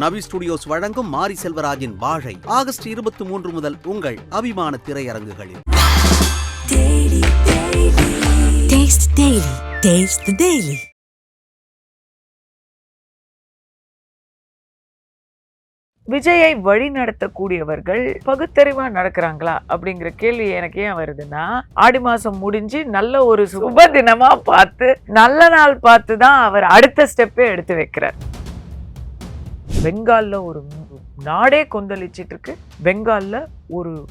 நவி studios வழங்கும் மாரி செல்வராஜின் வாழை ஆகஸ்ட் இருபத்தி மூன்று முதல் உங்கள் அபிமான திரையரங்குகளில். விஜயை வழி நடத்தக்கூடியவர்கள் பகுத்தறிவா நடக்கிறாங்களா அப்படிங்கிற கேள்வி எனக்கு ஏன் வருதுன்னா ஆடி மாசம் முடிஞ்சு நல்ல ஒரு சுப தினமா பார்த்து நல்ல நாள் பார்த்து தான் அவர் அடுத்த ஸ்டெப்பே எடுத்து வைக்கிறார். பெங்காலில் ஒரு நாடே கொந்தளிச்சிட்டு இருக்கு பெங்காலில் ஒரு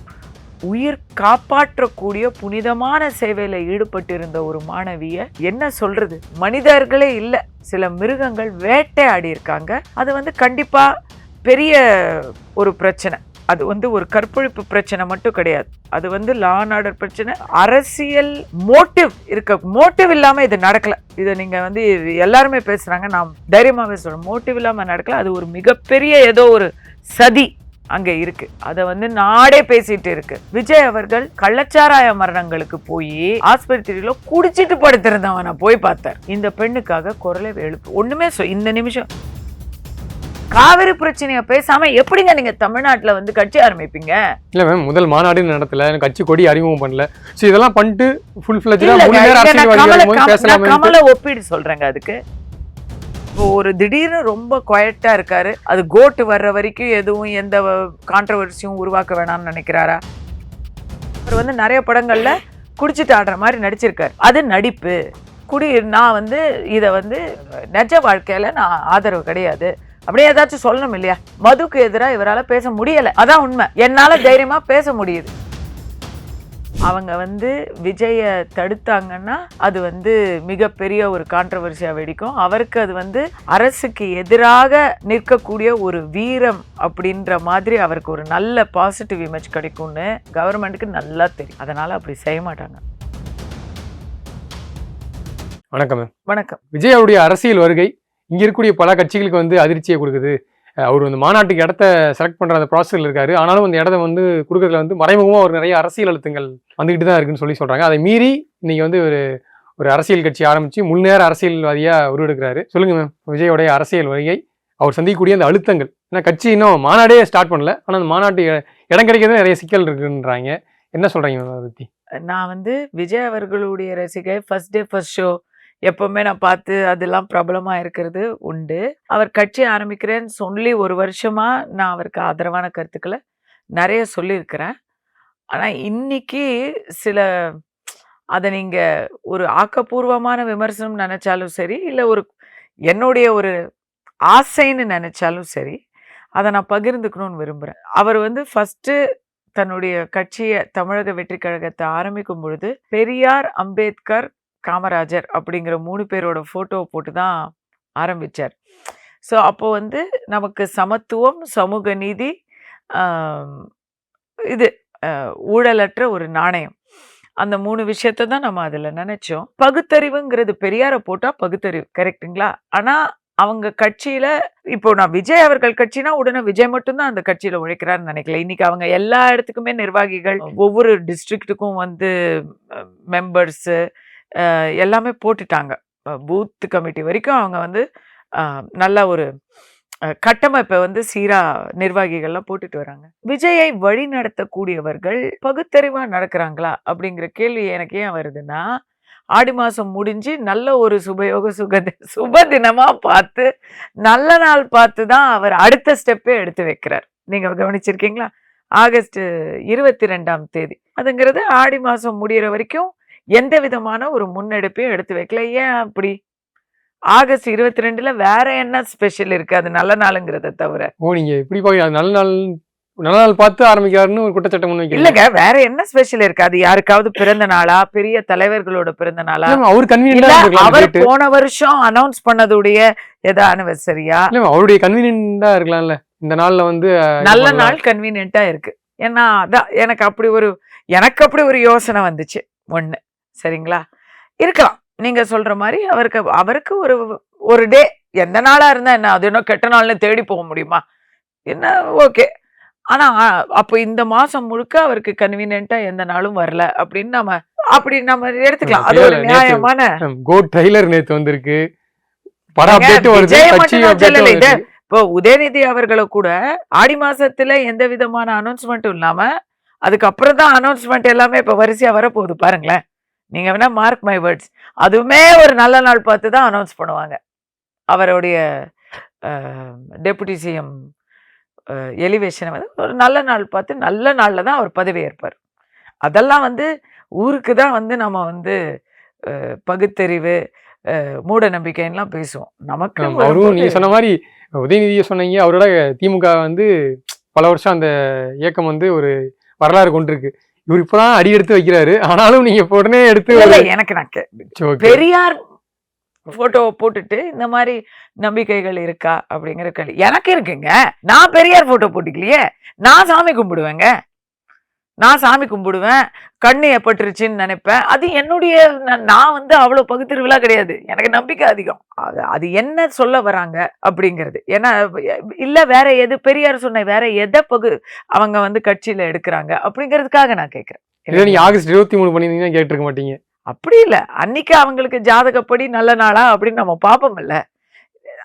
உயிர் காப்பாற்றக்கூடிய புனிதமான சேவையில் ஈடுபட்டிருந்த ஒரு மாணவியை என்ன சொல்றது? மனிதர்களே இல்லை. சில மிருகங்கள் வேட்டையாடி இருக்காங்க அது வந்து கண்டிப்பாக பெரிய ஒரு பிரச்சனை. அது வந்து ஒரு கற்பழிப்பு பிரச்சனை மட்டும் கிடையாது. அது வந்து லா அண்ட் ஆர்டர் பிரச்சனை அரசியல் மோட்டிவ் இருக்க மோட்டிவ் இல்லாமல் இது நடக்கல. இதை நீங்கள் வந்து எல்லாருமே பேசுகிறாங்க நான் தைரியமாகவே சொல்கிறேன் மோட்டிவ் இல்லாமல் நடக்கல அது ஒரு மிகப்பெரிய ஏதோ ஒரு சதி அங்கே இருக்கு. அதை வந்து நாடே பேசிட்டு இருக்கு. விஜய் அவர்கள் கள்ளச்சாராய மரணங்களுக்கு போய் ஆஸ்பத்திரியில குடிச்சிட்டு படுத்திருந்தவனை போய் பார்த்தார். இந்த பெண்ணுக்காக குரலை எழுப்பு ஒண்ணுமே சொ- இந்த நிமிஷம் காவிரி பிரச்சனைய பேசாம எப்படிங்க நீங்க தமிழ்நாட்டுல வந்து கட்சி ஆரம்பிப்பீங்க? இல்ல மேம் முதல் மாநாடு நடத்தல கட்சி கொடி அறிமுகம் பண்ணல. சோ இதெல்லாம் பண்ணிட்டு ஃபுல் ஃபிளஜா இல்லங்க, முழு நேர இங்க நான் அரசியல்வாதி கமல- ஒப்பீடு சொல்றேங்க அதுக்கு. ஒரு திடீர்னு ரொம்ப குவைட்டா இருக்காரு. அது கோட்டு வர்ற வரைக்கும் எதுவும் எந்த கான்ட்ரவர்சியும் உருவாக்க வேணாம்னு நினைக்கிறாரா? அவர் வந்து நிறைய படங்கள்ல குடிச்சிட்டு ஆடுற மாதிரி நடிச்சிருக்காரு. அது நடிப்பு. குடி நான் வந்து இதை வந்து நிஜ வாழ்க்கையில நான் ஆதரவு கிடையாது. அப்படியே ஏதாச்சும் சொல்லணும் இல்லையா? மதுக்கு எதிராக இவரால் பேச முடியல. அதான் உண்மை. என்னால தைரியமா பேச முடியுது. அவங்க வந்து விஜய தடுத்தாங்கன்னா அது வந்து மிகப்பெரிய ஒரு கான்ட்ரவர்சியா வெடிக்கும். அவருக்கு அது வந்து அரசுக்கு எதிராக நிற்கக்கூடிய ஒரு வீரம் அப்படின்ற மாதிரி அவருக்கு ஒரு நல்ல பாசிட்டிவ் இமேஜ் கிடைக்கும்னு கவர்மெண்ட்டுக்கு நல்லா தெரியும். அதனால அப்படி செய்ய மாட்டாங்க. வணக்கம் வணக்கம். விஜய் அவருடைய அரசியல் வருகை இங்கே இருக்கக்கூடிய பல கட்சிகளுக்கு வந்து அதிர்ச்சியை கொடுக்குது. அவர் வந்து மாநாட்டுக்கு இடத்த செலக்ட் பண்ணுற அந்த ப்ராசஸில் இருக்காரு. ஆனாலும் அந்த இடத்த வந்து கொடுக்குறதுல வந்து மறைமுகமாக ஒரு நிறைய அரசியல் அழுத்தங்கள் வந்துக்கிட்டு தான் இருக்குன்னு சொல்லி சொல்கிறாங்க அதை மீறி இன்னைக்கு வந்து ஒரு ஒரு அரசியல் கட்சி ஆரம்பித்து முன்னேற அரசியல்வாதியாக உருவெடுக்கிறாரு. சொல்லுங்கள் மேம் விஜயோடைய அரசியல் வழியை அவர் சந்திக்கக்கூடிய அந்த அழுத்தங்கள். ஏன்னா கட்சி இன்னும் மாநாடே ஸ்டார்ட் பண்ணல. ஆனால் அந்த மாநாட்டு இடம் கிடைக்கிறது நிறைய சிக்கல் இருக்குன்றாங்க. என்ன சொல்கிறீங்க மேம் அதை பற்றி நான் வந்து விஜய் அவர்களுடைய ரசிகை ஃபர்ஸ்ட் டே ஃபர்ஸ்ட் ஷோ எப்பவுமே நான் பார்த்து அதெல்லாம் பிரபலமாக இருக்கிறது உண்டு. அவர் கட்சி ஆரம்பிக்கிறேன்னு சொல்லி ஒரு வருஷமாக நான் அவருக்கு ஆதரவான கருத்துக்களை நிறைய சொல்லியிருக்கிறேன். ஆனால் இன்னைக்கு சில அதை நீங்கள் ஒரு ஆக்கப்பூர்வமான விமர்சனம் நினச்சாலும் சரி இல்லை ஒரு என்னுடைய ஒரு ஆசைன்னு நினச்சாலும் சரி அதை நான் பகிர்ந்துக்கணும்னு விரும்புகிறேன் அவர் வந்து ஃபஸ்ட்டு தன்னுடைய கட்சியை தமிழக வெற்றி கழகத்தை ஆரம்பிக்கும் பொழுது பெரியார் அம்பேத்கர் காமராஜர் அப்படிங்கிற மூணு பேரோட ஃபோட்டோவை போட்டு தான் ஆரம்பித்தார் ஸோ அப்போ வந்து நமக்கு சமத்துவம் சமூக நீதி இது ஊழலற்ற ஒரு நாணயம். அந்த மூணு விஷயத்தை தான் நம்ம அதில் நினைச்சோம். பகுத்தறிவுங்கிறது பெரியாரை போட்டால் பகுத்தறிவு கரெக்ட்டுங்களா? ஆனால் அவங்க கட்சியில இப்போ நான் விஜய் அவர்கள் கட்சினா உடனே விஜய் மட்டும்தான் அந்த கட்சியில உழைக்கிறாருன்னு நினைக்கல. இன்னைக்கு அவங்க எல்லா இடத்துக்குமே நிர்வாகிகள் ஒவ்வொரு டிஸ்ட்ரிக்ட்டுக்கும் வந்து மெம்பர்ஸ் எல்லாமே போட்டுட்டாங்க. பூத் கமிட்டி வரைக்கும் அவங்க வந்து நல்ல ஒரு கட்டமைப்பை வந்து சீரா நிர்வாகிகள்லாம் போட்டுட்டு வராங்க. விஜயை வழி நடத்தக்கூடியவர்கள் பகுத்தறிவாக நடக்கிறாங்களா? அப்படிங்கிற கேள்வி எனக்கு ஏன் வருதுன்னா ஆடி மாதம் முடிஞ்சு நல்ல ஒரு சுபயோக சுக சுப தினமாக பார்த்து நல்ல நாள் பார்த்து தான் அவர் அடுத்த ஸ்டெப்பே எடுத்து வைக்கிறார். நீங்கள் கவனிச்சிருக்கீங்களா? ஆகஸ்ட் இருபத்தி ரெண்டாம் தேதி. அதுங்கிறது ஆடி மாதம் முடிகிற வரைக்கும் எந்த விதமான ஒரு முன்னெடுப்பையும் எடுத்து வைக்கல. ஏன் அப்படி? ஆகஸ்ட் இருபத்தி ரெண்டுல வேற என்ன ஸ்பெஷல் இருக்கு? அது நல்ல நாளுங்கிறத தவிர. ஓ நீங்க இப்படி போய் நல்ல நாள் நல்ல நாள் பார்த்து ஆரம்பிக்கிறாருன்னு ஒரு குற்றச்சாட்டு முன் வைக்கிறீங்க. இல்லங்க வேற என்ன ஸ்பெஷல் இருக்கு? அது யாருக்காவது பிறந்த நாளா? பெரிய தலைவர்களோட பிறந்த நாளா? அவர் கன்வீனியன்டா அவர் போன வருஷம் அனௌன்ஸ் பண்ணதுடைய எதா அனிவர்சரியா இல்ல அவருடைய கன்வீனியன்டா இருக்கலாம்ல. இந்த நாள்ல வந்து நல்ல. நாள் கன்வீனியன்ட்டா இருக்கு. ஏன்னா அதான் எனக்கு அப்படி ஒரு எனக்கு அப்படி ஒரு யோசனை வந்துச்சு. ஒண்ணு. சரிங்களா? இருக்கலாம். நீங்க சொல்ற மாதிரி அவருக்கு அவருக்கு ஒரு ஒரு டே எந்த நாளா இருந்தா என்ன? அது இன்னும் கெட்ட நாள்னு தேடி போக முடியுமா? என்ன ஓகே. ஆனா அப்போ இந்த மாசம் முழுக்க அவருக்கு கன்வீனியன்ட்டா எந்த நாளும் வரல அப்படின்னு நம்ம அப்படி நம்ம எடுத்துக்கலாம். அது ஒரு நியாயமான கோ ட்ரைலர் நேத்து வந்திருக்கு. இப்போ உதயநிதி அவர்களை கூட ஆடி மாசத்துல எந்த விதமான அனௌன்ஸ்மெண்ட்டும் இல்லாம அதுக்கப்புறம் தான் அனௌன்ஸ்மெண்ட் எல்லாமே இப்ப வரிசையா வரப்போகுது பாருங்களேன். நீங்க வேணா மார்க் மை வேர்ட்ஸ் அதுவுமே ஒரு நல்ல நாள் பார்த்து தான் அனௌன்ஸ் பண்ணுவாங்க. அவருடைய டெபுட்டி சிஎம் எலிவேஷனை வந்து ஒரு நல்ல நாள் பார்த்து நல்ல நாளில் தான் அவர் பதவி ஏற்பார் அதெல்லாம் வந்து ஊருக்கு தான் வந்து நம்ம வந்து பகுத்தறிவு மூட நம்பிக்கைலாம் பேசுவோம். நமக்கு அவரும் நீங்க சொன்ன மாதிரி உதயநிதியை சொன்னீங்க. அவரோட திமுக வந்து பல வருஷம் அந்த இயக்கம் வந்து ஒரு வரலாறு கொண்டிருக்கு. இவர் இப்பதான் அடி எடுத்து வைக்கிறாரு. ஆனாலும் நீங்க உடனே எடுத்து எனக்கு நான். பெரியார் போட்டோவை போட்டுட்டு இந்த மாதிரி நம்பிக்கைகள் இருக்கா அப்படிங்கிற கேள்வி. எனக்கு இருக்குங்க. நான் பெரியார் போட்டோ போட்டுக்கலையே. நான் சாமி கும்பிடுவேங்க. நான் சாமி கும்பிடுவேன் கண்ணு எப்பட்டுருச்சுன்னு நினைப்பேன். அது என்னுடைய நான் வந்து அவ்வளோ பகுத்தறிவுலாம் கிடையாது. எனக்கு நம்பிக்கை அதிகம். அது என்ன சொல்ல வராங்க அப்படிங்கிறது. ஏன்னா இல்ல வேற எது பெரியார் சொன்ன வேற எதை பகு அவங்க வந்து கட்சியில எடுக்கிறாங்க அப்படிங்கிறதுக்காக நான் கேட்கிறேன். நீங்க ஆகஸ்ட் இருபத்தி மூணு பண்ணியிருந்தீங்கன்னா கேட்டிருக்க மாட்டீங்க. அப்படி இல்ல. அன்னைக்கு அவங்களுக்கு ஜாதகப்படி நல்ல நாளா அப்படின்னு நம்ம பார்ப்போம் இல்ல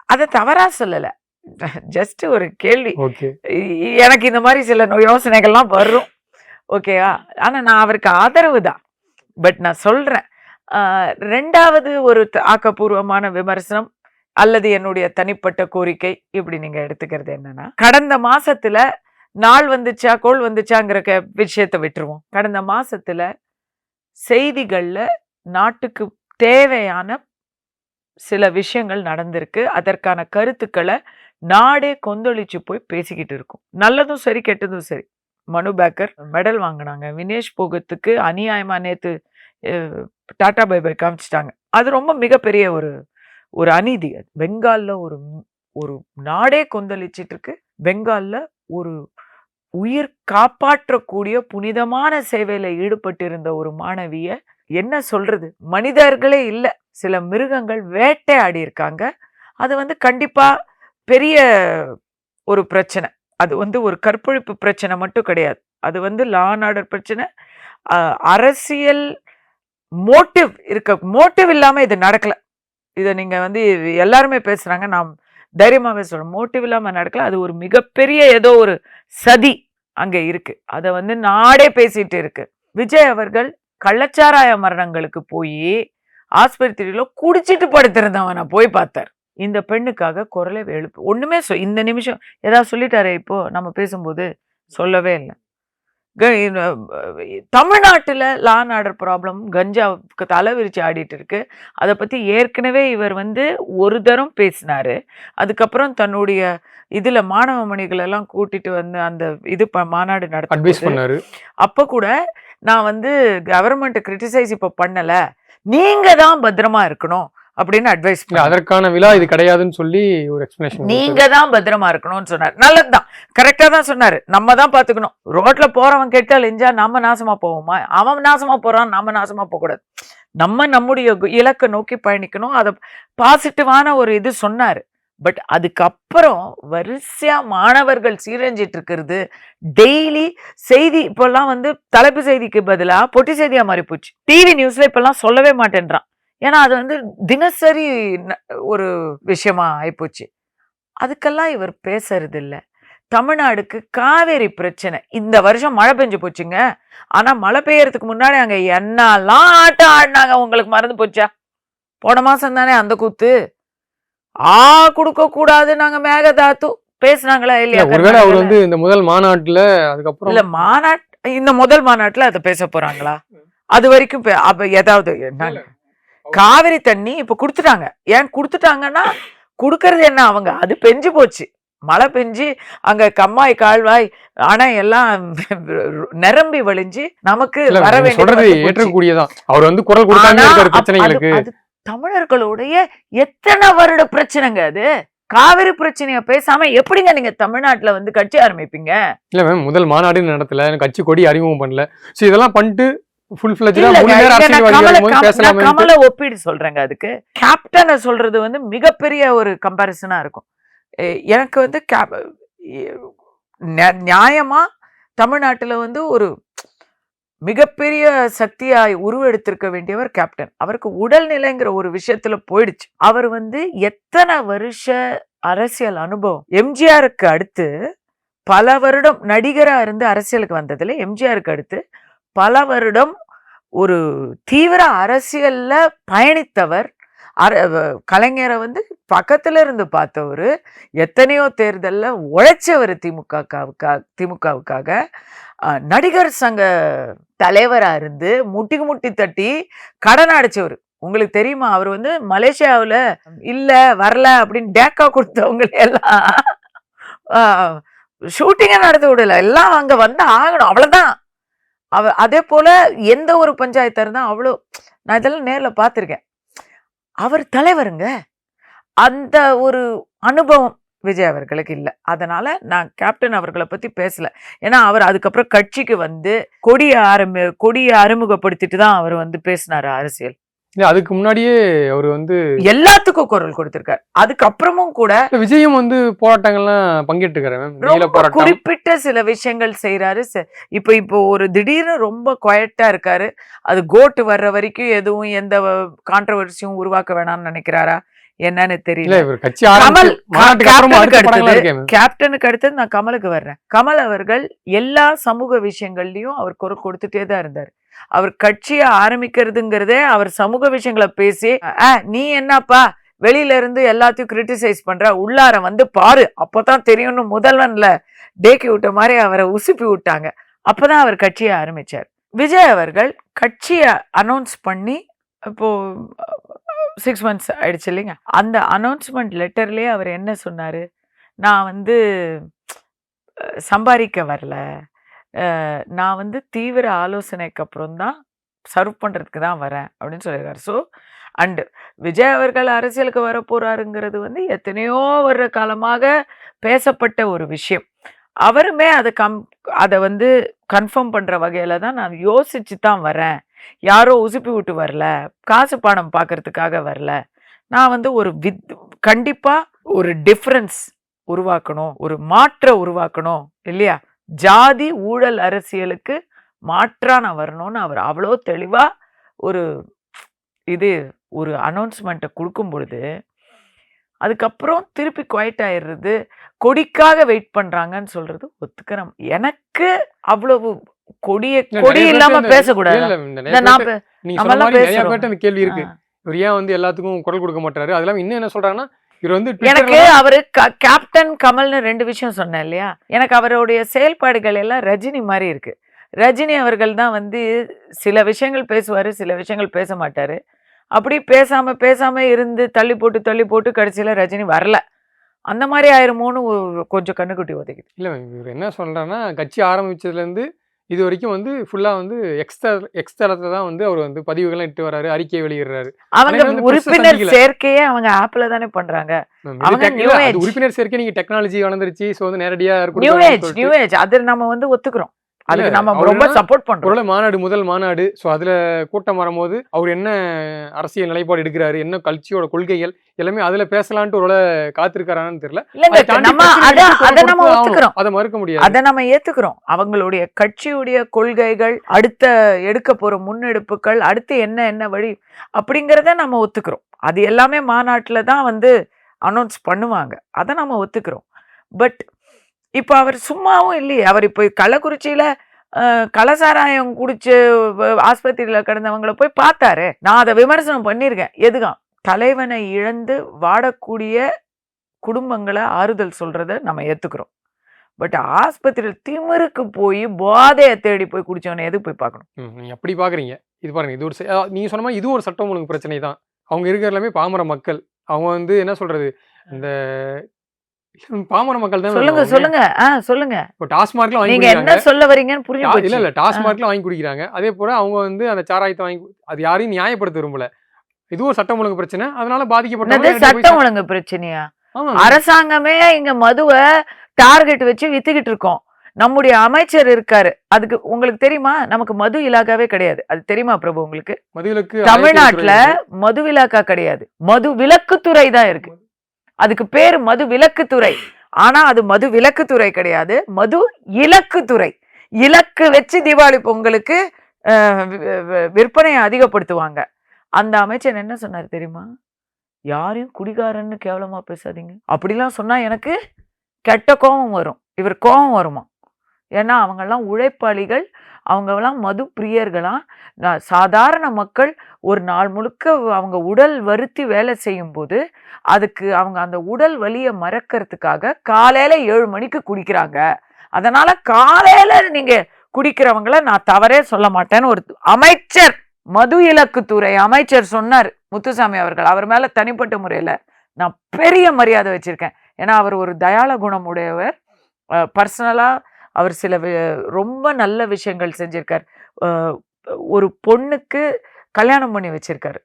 அதை தவறா சொல்லல. ஜஸ்ட் ஒரு கேள்வி. எனக்கு இந்த மாதிரி சில யோசனைகள்லாம் வரும். ஓகேவா ஆனால் நான் அவருக்கு ஆதரவு தான். பட் நான் சொல்கிறேன் ரெண்டாவது ஒரு த- ஆக்கப்பூர்வமான விமர்சனம் அல்லது என்னுடைய தனிப்பட்ட கோரிக்கை இப்படி நீங்கள் எடுத்துக்கிறது என்னன்னா கடந்த மாதத்தில் நாள் வந்துச்சா கோள் வந்துச்சாங்கிற க- விஷயத்தை விட்டுருவோம். கடந்த மாசத்தில் செய்திகளில் நாட்டுக்கு தேவையான சில விஷயங்கள் நடந்திருக்கு. அதற்கான கருத்துக்களை நாடே கொந்தளிச்சு போய் பேசிக்கிட்டு இருக்கும். நல்லதும் சரி கெட்டதும் சரி. மனு பேக்கர் மெடல் வாங்கினாங்க. வினேஷ் போகத்துக்கு அநியாயமா நேத்து டாடா பை பை காமிச்சிட்டாங்க. அது ரொம்ப மிகப்பெரிய ஒரு ஒரு அநீதி. பெங்காலில் ஒரு ஒரு நாடே கொந்தளிச்சிட்டு இருக்கு பெங்காலில் ஒரு உயிர் காப்பாற்றக்கூடிய புனிதமான சேவையில் ஈடுபட்டிருந்த ஒரு மாணவிய என்ன சொல்றது? மனிதர்களே இல்லை. சில மிருகங்கள் வேட்டையாடி இருக்காங்க அது வந்து கண்டிப்பாக பெரிய ஒரு பிரச்சனை. அது வந்து ஒரு கற்பழிப்பு பிரச்சனை மட்டும் கிடையாது. அது வந்து லா அண்ட் ஆர்டர் பிரச்சனை. அரசியல் மோட்டிவ் இருக்க மோட்டிவ் இல்லாமல் இது நடக்கல. இதை நீங்கள் வந்து எல்லாருமே பேசுகிறாங்க நாம் தைரியமாகவே சொல்றோம் மோட்டிவ் இல்லாமல் நடக்கல. அது ஒரு மிகப்பெரிய ஏதோ ஒரு சதி அங்கே இருக்குது அதை வந்து நாடே பேசிகிட்டு இருக்கு. விஜய் அவர்கள் கள்ளச்சாராய மரணங்களுக்கு போய் ஆஸ்பத்திரியில் குடிச்சிட்டு படுத்திருந்தவனை போய் பார்த்தார். இந்த பெண்ணுக்காக குரலை எழுப்பு ஒண்ணுமே சொ இந்த நிமிஷம் ஏதாவது சொல்லிட்டாரே இப்போ நம்ம பேசும்போது சொல்லவே இல்லை. தமிழ்நாட்டுல லான் ஆர்டர் ப்ராப்ளம் கஞ்சாவுக்கு தலை விரிச்சு ஆடிட்டு இருக்கு. அதை பத்தி ஏற்கனவே இவர் வந்து ஒரு தரம் பேசினாரு. அதுக்கப்புறம் தன்னுடைய இதுல மாணவ மணிகள் எல்லாம் கூட்டிட்டு வந்து அந்த இது ப- மாநாடு நடத்த அப்ப கூட நான் வந்து கவர்மெண்ட் கிரிட்டிசைஸ் இப்ப பண்ணல. நீங்க தான் பத்திரமா இருக்கணும். அப்படின்னு அட்வைஸ் அதற்கான விழா இது கிடையாதுன்னு சொல்லி ஒரு எக்ஸ்பிளனேஷன் நீங்க தான் பத்திரமா இருக்கணும்னு சொன்னார். நல்லதுதான். கரெக்டா தான் சொன்னாரு. நம்ம தான் பாத்துக்கணும் ரோட்ல போறவன் கெட்ட லெஞ்சா நம்ம நாசமா போவோமா? அவன் நாசமா போறான் நம்ம நாசமா போக கூடாது நம்ம நம்முடைய இலக்கை நோக்கி பயணிக்கணும். அத பாசிட்டிவான ஒரு இது சொன்னாரு. பட் அதுக்கப்புறம் வரிசையா மாணவர்கள் சீரழிஞ்சிட்டு இருக்கிறது. டெய்லி செய்தி இப்பெல்லாம் வந்து தலைப்பு செய்திக்கு பதிலா பொட்டி செய்தியா மாறி போச்சு டிவி நியூஸ்ல இப்பெல்லாம் சொல்லவே மாட்டேன்றான். ஏன்னா அது வந்து தினசரி ஒரு விஷயமா ஆயிப்போச்சு. அதுக்கெல்லாம் இவர் பேசுறது இல்ல தமிழ்நாடுக்கு காவேரி பிரச்சனை. இந்த வருஷம் மழை பெஞ்சு போச்சுங்க. ஆனா மழை பெய்யறதுக்கு முன்னாடி அங்க என்னெல்லாம் ஆட்டம் ஆடினாங்க? உங்களுக்கு மறந்து போச்சா? போன மாசம் தானே அந்த கூத்து. ஆ கொடுக்க கூடாது நாங்க மேகதாத்து பேசுனாங்களா இல்ல இல்லையா ஒருவேளை அவர்? வந்து இந்த முதல் மாநாட்டுல அதுக்கப்புறம் இல்ல மாநாட் இந்த முதல் மாநாட்டுல அதை பேச போறாங்களா? அது வரைக்கும் அப்ப ஏதாவது என்ன காவிரி தண்ணி இப்ப குடுத்துட்டாங்க. ஏன் குடுத்துட்டாங்கன்னா குடுக்கறது என்ன அவங்க? அது பெஞ்சு போச்சு. மழை பெஞ்சு அங்க கம்மாய் கால்வாய் அணை எல்லாம் நிரம்பி வழிஞ்சு நமக்கு வர வேண்டியது. ஏற்றக்கூடியதான் அவர் வந்து குரல் ஆனா, பிரச்சனைகளுக்கு தமிழர்களுடைய எத்தனை வருட பிரச்சனைங்க அது? காவிரி பிரச்சனைய பேசாம எப்படிங்க நீங்க தமிழ்நாட்டுல வந்து கட்சி ஆரம்பிப்பீங்க? இல்ல மேம் முதல் மாநாடு நடத்தல. கட்சி கொடி அறிமுகம் பண்ணல. சோ இதெல்லாம் பண்ணிட்டு ஃபுல் கமல- ஒப்பீடு சொல்றேங்க அதுக்கு. கேப்டனை சொல்றது வந்து மிகப்பெரிய ஒரு கம்பாரிசனா இருக்கும். எனக்கு வந்து நியாயமா தமிழ்நாட்டுல வந்து ஒரு மிகப்பெரிய சக்தியாய் உருவெடுத்திருக்க வேண்டியவர் கேப்டன் அவருக்கு உடல்நிலைங்கிற ஒரு விஷயத்துல போயிடுச்சு. அவர் வந்து எத்தனை வருஷ அரசியல் அனுபவம்? எம்ஜிஆருக்கு அடுத்து பல வருடம் நடிகரா இருந்து அரசியலுக்கு வந்ததுல எம்ஜிஆருக்கு அடுத்து பல வருடம் ஒரு தீவிர அரசியலில் பயணித்தவர். அர கலைஞரை வந்து பக்கத்தில் இருந்து பார்த்தவர். எத்தனையோ தேர்தலில் உழைச்சவர் திமுகவுக்காக. திமுகவுக்காக நடிகர் சங்க தலைவராக இருந்து முட்டிக்கு முட்டி தட்டி கடன் அடைச்சவர். உங்களுக்கு தெரியுமா? அவர் வந்து மலேசியாவில் இல்லை வரல அப்படின்னு டேக்கா கொடுத்தவங்க எல்லாம். ஷூட்டிங்க நடத்த விடல. எல்லாம் அங்கே வந்து ஆகணும். அவ்வளோதான் அவ அதே போல் எந்த ஒரு பஞ்சாயத்தாக இருந்தால் அவ்வளோ நான் இதெல்லாம் நேரில் பார்த்துருக்கேன் அவர் தலைவருங்க. அந்த ஒரு அனுபவம் விஜய் அவர்களுக்கு இல்லை. அதனால் நான் கேப்டன் அவர்களை பற்றி பேசலை. ஏன்னா அவர் அதுக்கப்புறம் கட்சிக்கு வந்து கொடியை ஆரம்பி கொடியை அறிமுகப்படுத்திட்டு தான் அவர் வந்து பேசினாரு அரசியல். இல்ல அதுக்கு முன்னாடியே அவர் வந்து எல்லாத்துக்கும் குரல் கொடுத்திருக்காரு. அதுக்கப்புறமும் கூட விஜயும் வந்து போராட்டங்கள்லாம் போராட்டம். குறிப்பிட்ட சில விஷயங்கள் செய்யறாரு இப்போ இப்போ ஒரு திடீர்னு ரொம்ப குவைட்டா இருக்காரு. அது கோட்டு வர்ற வரைக்கும் எதுவும் எந்த கான்ட்ரவர்சியும் உருவாக்க வேணாம்னு நினைக்கிறாரா? என்னன்னு தெரியல. கமல் கேப்டனுக்கு அடுத்தது நான் கமலுக்கு வர்றேன். கமல் அவர்கள் எல்லா சமூக விஷயங்கள்லயும் அவர் குரல் கொடுத்துட்டே தான் இருந்தார். அவர் கட்சியை ஆரம்பிக்கிறதுங்கிறதே அவர் சமூக விஷயங்களை பேசி "ஆ, நீ என்னப்பா? வெளியில இருந்து எல்லாத்தையும் கிரிட்டிசைஸ் பண்ற? உள்ளார வந்து பாரு. அப்பதான் தெரியும்னு முதல்வன்ல டேக்கி விட்ட மாதிரி அவரை உசுப்பி விட்டாங்க. அப்பதான் அவர் கட்சியை ஆரம்பிச்சார். விஜய் அவர்கள் கட்சியை அனௌன்ஸ் பண்ணி இப்போ சிக்ஸ் மந்த்ஸ் ஆயிடுச்சு இல்லைங்க. அந்த அனௌன்ஸ்மெண்ட் லெட்டர்லேயே அவர் என்ன சொன்னார்? நான் வந்து சம்பாதிக்க வரல. நான் வந்து தீவிர ஆலோசனைக்கு அப்புறம் தான் சர்வ் பண்ணுறதுக்கு தான் வரேன் அப்படின்னு சொல்லியிருக்காரு ஸோ அண்டு விஜய் அவர்கள் அரசியலுக்கு வர வந்து எத்தனையோ வருட காலமாக பேசப்பட்ட ஒரு விஷயம். அவருமே அதை கம் அதை வந்து கன்ஃபார்ம் பண்ணுற வகையில் தான் நான் யோசிச்சு தான் வரேன். யாரோ உசுப்பி விட்டு வரல காசு பணம் பார்க்கறதுக்காக வரல. நான் வந்து ஒரு வித் கண்டிப்பாக ஒரு டிஃப்ரென்ஸ் உருவாக்கணும் ஒரு மாற்ற உருவாக்கணும் இல்லையா? ஜாதி ஊழல் அரசியலுக்கு மாற்றா நான் வரணும்னு அவர் அவ்வளோ தெளிவா ஒரு இது ஒரு அனௌன்ஸ்மெண்ட்டை கொடுக்கும் பொழுது அதுக்கப்புறம் திருப்பி குவைட் ஆயிடுறது கொடிக்காக வெயிட் பண்ணுறாங்கன்னு சொல்கிறது ஒத்துக்கிறோம் எனக்கு அவ்வளவு கொடிய கொடி இல்லாம பேசக்கூடாது. நிறைய பேர்ட்ட- கேள்வி இருக்கு. இவர் ஏன் வந்து எல்லாத்துக்கும் குரல் கொடுக்க மாட்டாரு அது இல்லாம இன்னும் என்ன சொல்றாங்கன்னா இவர் வந்து எனக்கு அவரு கேப்டன் கமல்னு ரெண்டு விஷயம் சொன்னேன் இல்லையா? எனக்கு அவருடைய செயல்பாடுகள் எல்லாம் ரஜினி மாதிரி இருக்கு. ரஜினி அவர்கள் தான் வந்து சில விஷயங்கள் பேசுவாரு சில விஷயங்கள் பேச மாட்டாரு. அப்படி பேசாம பேசாம இருந்து தள்ளி போட்டு தள்ளி போட்டு கடைசியில ரஜினி வரல. அந்த மாதிரி ஆயிருமோன்னு கொஞ்சம் கண்ணுக்குட்டி ஒதுக்குது இல்ல இவர் என்ன சொல்றாருன்னா கட்சி ஆரம்பிச்சதுல இருந்து இது வரைக்கும் வந்து ஃபுல்லா வந்து எக்ஸ்ட்ரா எக்ஸ்தலத்துல தான் வந்து அவர் வந்து பதிவுகள்லாம் இட்டு வராரு அறிக்கை வெளியிடுறாரு அவங்க உறுப்பினர். சேர்க்கையே அவங்க ஆப்ல தானே பண்றாங்க. உறுப்பினர் சேர்க்கை நீங்க டெக்னாலஜி வளர்ந்துருச்சு ஸோ வந்து நேரடியா நியூ கொடுக்கலாம்னு ஏஜ். நியூ ஏஜ் அது நம்ம வந்து ஒத்துக்கிறோம் அதுக்கு நம்ம ரொம்ப சப்போர்ட் பண்றோம். மாநாடு முதல் மாநாடு ஸோ அதுல கூட்டம் வரும்போது அவர் என்ன அரசியல் நிலைப்பாடு எடுக்கிறாரு என்ன கட்சியோட கொள்கைகள் எல்லாமே அதுல பேசலான்ட்டு ஒருவேளை காத்திருக்காரான்னு தெரியல. நம்ம ஒத்துக்கிறோம். அதை மறுக்க முடியாது. அதை நம்ம ஏத்துக்கிறோம். அவங்களுடைய கட்சியுடைய கொள்கைகள் அடுத்த எடுக்க போற முன்னெடுப்புகள் அடுத்து என்ன என்ன வழி அப்படிங்கிறத நம்ம ஒத்துக்கிறோம். அது எல்லாமே மாநாட்டில் தான் வந்து அனௌன்ஸ் பண்ணுவாங்க. அதை நம்ம ஒத்துக்கிறோம். பட் இப்போ அவர் சும்மாவும் இல்லையே. அவர் இப்போ கள்ளக்குறிச்சியில் கலசாராயம் குடிச்சு ஆஸ்பத்திரியில் கிடந்தவங்களை போய் பார்த்தாரு. நான் அதை விமர்சனம் பண்ணியிருக்கேன். எதுக்காம் தலைவனை இழந்து வாடக்கூடிய குடும்பங்களை ஆறுதல் சொல்கிறத நம்ம ஏற்றுக்கிறோம் பட் ஆஸ்பத்திரியில் திமிருக்கு போய் போதையை தேடி போய் குடிச்சவனை எதுக்கு போய் பார்க்கணும்? ம், அப்படி பார்க்குறீங்க. இது பாருங்கள் இது ஒரு ச- சொன்ன மாதிரி இதுவும் ஒரு சட்டம் ஒழுங்கு பிரச்சனை தான். அவங்க இருக்கிற எல்லாமே பாமர மக்கள். அவங்க வந்து என்ன சொல்கிறது இந்த பாமர மக்கள் தான் சொல்லுங்க சொல்லுங்க. ஆ சொல்லுங்க. இப்போ டாஸ்மார்க்ல வாங்கி நீங்க என்ன சொல்ல வரீங்கன்னு புரிஞ்சு டா- இல்ல போச்சு இல்ல டாஸ்மார்க்ல வாங்கி குடிக்கிறாங்க. அதே போல அவங்க வந்து அந்த சாராயத்தை வாங்கி அது யாரையும் நியாயப்படுத்த விரும்பல. இது ஒரு சட்டம் ஒழுங்கு பிரச்சனை. அதனால என்னது? பாதிக்கப்பட்டவங்க சட்டம் ஒழுங்கு பிரச்சனையா? அரசாங்கமே இங்க மதுவை டார்கெட் வச்சு வித்துக்கிட்டு இருக்கோம். நம்முடைய அமைச்சர் இருக்காரு. அதுக்கு உங்களுக்கு தெரியுமா? நமக்கு மது இலாக்காவே கிடையாது. அது தெரியுமா பிரபு உங்களுக்கு? தமிழ்நாட்டுல மது விலக்கா கிடையாது. மது விலக்குத்துறை தான் இருக்கு. அதுக்கு பேர் மது விலக்குத்துறை. ஆனா அது மது விலக்குத்துறை கிடையாது. மது இலக்குத்துறை. இலக்கு வச்சு தீபாவளி பொங்கலுக்கு விற்பனையை அதிகப்படுத்துவாங்க. அந்த அமைச்சர் என்ன சொன்னார் தெரியுமா? யாரையும் குடிகாரன்னு கேவலமா பேசாதீங்க. அப்படிலாம் சொன்னா எனக்கு கெட்ட கோபம் வரும். இவர் கோபம் வருமா ஏன்னா அவங்கெல்லாம் உழைப்பாளிகள் அவங்கெல்லாம் மது பிரியர்களாம் நான் சாதாரண மக்கள் ஒரு நாள் முழுக்க அவங்க உடல் வருத்தி வேலை செய்யும்போது அதுக்கு அவங்க அந்த உடல் வலியை மறக்கிறதுக்காக காலையில் ஏழு மணிக்கு குடிக்கிறாங்க. அதனால் காலையில் நீங்கள் குடிக்கிறவங்கள நான் தவறே சொல்ல மாட்டேன்னு ஒரு அமைச்சர் மது இலக்குத்துறை அமைச்சர் சொன்னார் முத்துசாமி அவர்கள். அவர் மேலே தனிப்பட்ட முறையில் நான் பெரிய மரியாதை வச்சுருக்கேன். ஏன்னா அவர் ஒரு தயாள குணம் உடையவர் அவர் சில ரொம்ப நல்ல விஷயங்கள் செஞ்சிருக்கார். ஒரு பொண்ணுக்கு கல்யாணம் பண்ணி வச்சிருக்காரு.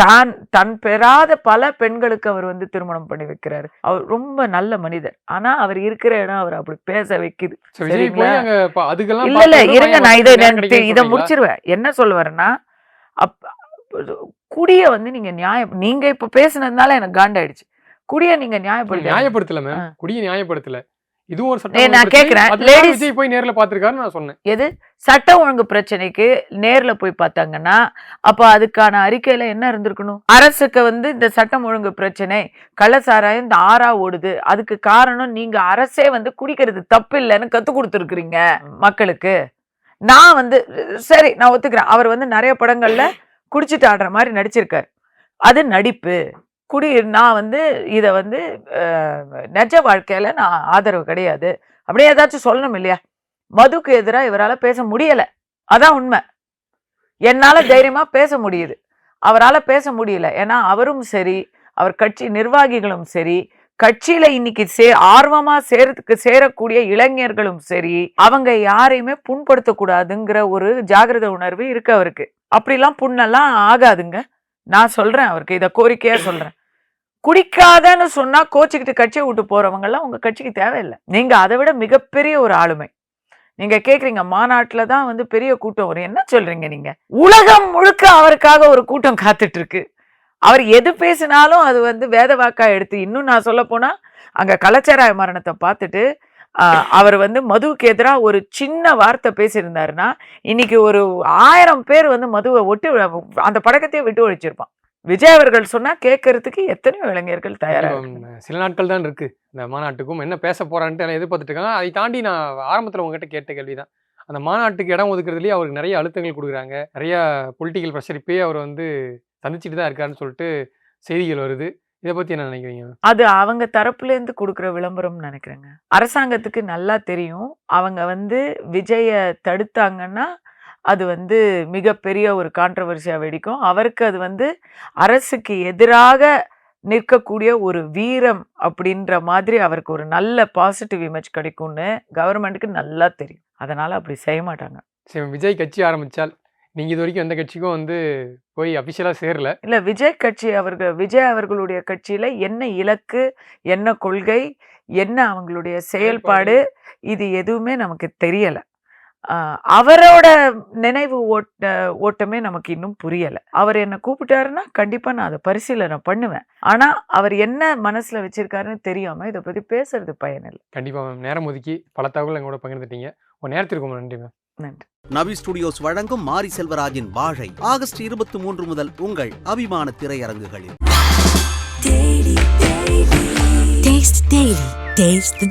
தான் தன் பெறாத பல பெண்களுக்கு அவர் வந்து திருமணம் பண்ணி வைக்கிறாரு. அவர் ரொம்ப நல்ல மனிதர். ஆனா அவர் இருக்கிற இடம் அவர் அப்படி பேச வைக்குது. இல்ல இல்ல இருங்க நான் இதை இதை? முடிச்சிருவேன். என்ன சொல்ல வரேன்னா அப் குடிய வந்து நீங்க நியாயம் நீங்க இப்ப பேசுனதுனால எனக்கு காண்டாயிடுச்சு. குடிய நீங்க நியாயப்படுத்த நியாயப்படுத்தல மேம். குடியை நியாயப்படுத்தல. இதுவும் ஒரு சட்டம் நான் ladies- விஜய் போய் நேர்ல பாத்திருக்காருன்னு நான் சொன்னேன். எது? சட்ட ஒழுங்கு பிரச்சனைக்கு நேர்ல போய் பார்த்தாங்கன்னா அப்ப அதுக்கான அறிக்கையில என்ன இருந்திருக்கணும்? அரசுக்கு வந்து இந்த சட்டம் ஒழுங்கு பிரச்சனை கள்ளசாராயம் இந்த ஆறா ஓடுது. அதுக்கு காரணம் நீங்க அரசே வந்து குடிக்கிறது தப்பு இல்லைன்னு கத்து கொடுத்துருக்குறீங்க மக்களுக்கு. நான் வந்து சரி நான் ஒத்துக்கிறேன். அவர் வந்து நிறைய படங்கள்ல குடிச்சிட்டு ஆடுற மாதிரி நடிச்சிருக்காரு. அது நடிப்பு. குடி நான் வந்து இதை வந்து நெஜ வாழ்க்கையில் நான் ஆதரவு கிடையாது. அப்படியே ஏதாச்சும் சொல்லணும் இல்லையா? மதுக்கு எதிராக இவரால் பேச முடியலை. அதான் உண்மை. என்னால் தைரியமாக பேச முடியுது. அவரால் பேச முடியல. ஏன்னா அவரும் சரி அவர் கட்சி நிர்வாகிகளும் சரி கட்சியில இன்னைக்கு சே ஆர்வமா சேரத்துக்கு சேரக்கூடிய இளைஞர்களும் சரி அவங்க யாரையுமே புண்படுத்தக்கூடாதுங்கிற ஒரு ஜாகிரத உணர்வு இருக்கு அவருக்கு. அப்படிலாம் புண்ணெல்லாம் ஆகாதுங்க. நான் சொல்றேன் அவருக்கு இதை கோரிக்கையா சொல்றேன். குடிக்காதன்னு சொன்னா கோச்சிக்கிட்டு கட்சியை விட்டு போறவங்கலாம் உங்கள் உங்க கட்சிக்கு தேவையில்லை. நீங்க அதை விட மிகப்பெரிய ஒரு ஆளுமை. நீங்க கேக்குறீங்க மாநாட்டில் தான் வந்து பெரிய கூட்டம் வரும். என்ன சொல்றீங்க நீங்க? உலகம் முழுக்க அவருக்காக ஒரு கூட்டம் காத்துட்டு இருக்கு அவர் எது பேசினாலும் அது வந்து வேத வாக்கா எடுத்து இன்னும் நான் சொல்ல போனா அங்க கலாச்சார மரணத்தை பார்த்துட்டு அவர் வந்து மதுவுக்கு எதிராக ஒரு சின்ன வார்த்தை பேசியிருந்தாருன்னா இன்னைக்கு ஒரு ஆயிரம் பேர் வந்து மதுவை ஒட்டு அந்த பழக்கத்தையே விட்டு ஒழிச்சிருப்பான். விஜய் அவர்கள் சொன்னா கேட்கறதுக்கு எத்தனையோ இளைஞர்கள் தயாரா இருக்காங்க. இப்போ, சில நாட்கள் தான் இருக்கு. இந்த மாநாட்டுக்கும் என்ன பேச போறான்ட்டு எதிர்பார்த்துட்டு இருக்காங்க. அதை தாண்டி நான் ஆரம்பத்துல உங்ககிட்ட கேட்ட கேள்விதான். அந்த மாநாட்டுக்கு இடம் ஒதுக்குறதுலயே அவருக்கு நிறைய அழுத்தங்கள் கொடுக்குறாங்க. நிறைய பொலிட்டிக்கல் ப்ரெஷர் இப்பயே அவர் வந்து சந்திச்சுட்டு தான் இருக்காருன்னு சொல்லிட்டு செய்திகள் வருது. இதை பத்தி என்ன நினைக்கிறீங்க? அது அவங்க தரப்புல இருந்து கொடுக்குற விளம்பரம்னு நினைக்கிறேங்க. அரசாங்கத்துக்கு நல்லா தெரியும். அவங்க வந்து விஜய தடுத்தாங்கன்னா அது வந்து மிகப்பெரிய ஒரு கான்ட்ரவர்சியா வெடிக்கும். அவருக்கு அது வந்து அரசுக்கு எதிராக நிற்கக்கூடிய ஒரு வீரம் அப்படின்ற மாதிரி அவருக்கு ஒரு நல்ல பாசிட்டிவ் இமேஜ் கிடைக்கும்னு கவர்மெண்ட்டுக்கு நல்லா தெரியும். அதனால அப்படி செய்ய மாட்டாங்க. சரி விஜய் கட்சி ஆரம்பிச்சால் நீங்க இது வரைக்கும் எந்த கட்சிக்கும் வந்து போய் அபிஷியலா சேரல. இல்ல விஜய் கட்சி அவர்கள் விஜய் அவர்களுடைய கட்சியில என்ன இலக்கு என்ன கொள்கை என்ன அவங்களுடைய செயல்பாடு இது எதுவுமே நமக்கு தெரியல. அவரோட நினைவு ஓட்ட ஓட்டமே நமக்கு இன்னும் புரியல. அவர் என்ன கூப்பிட்டாருன்னா கண்டிப்பா நான் அதை பரிசீலனை பண்ணுவேன். ஆனா அவர் என்ன மனசுல வச்சிருக்காருன்னு தெரியாம இதை பத்தி பேசுறது பயனில்லை. கண்டிப்பா மேம். நேரம் ஒதுக்கி பல தகவல் எங்களோட பகிர்ந்துட்டீங்க. உங்க நேரத்திற்கு நன்றி மேம். நன்றி. நவி ஸ்டுடியோஸ் வழங்கும் மாரி செல்வராஜின் வாழை ஆகஸ்ட் இருபத்தி மூன்று முதல் உங்கள் அபிமான திரையரங்குகளில். Taste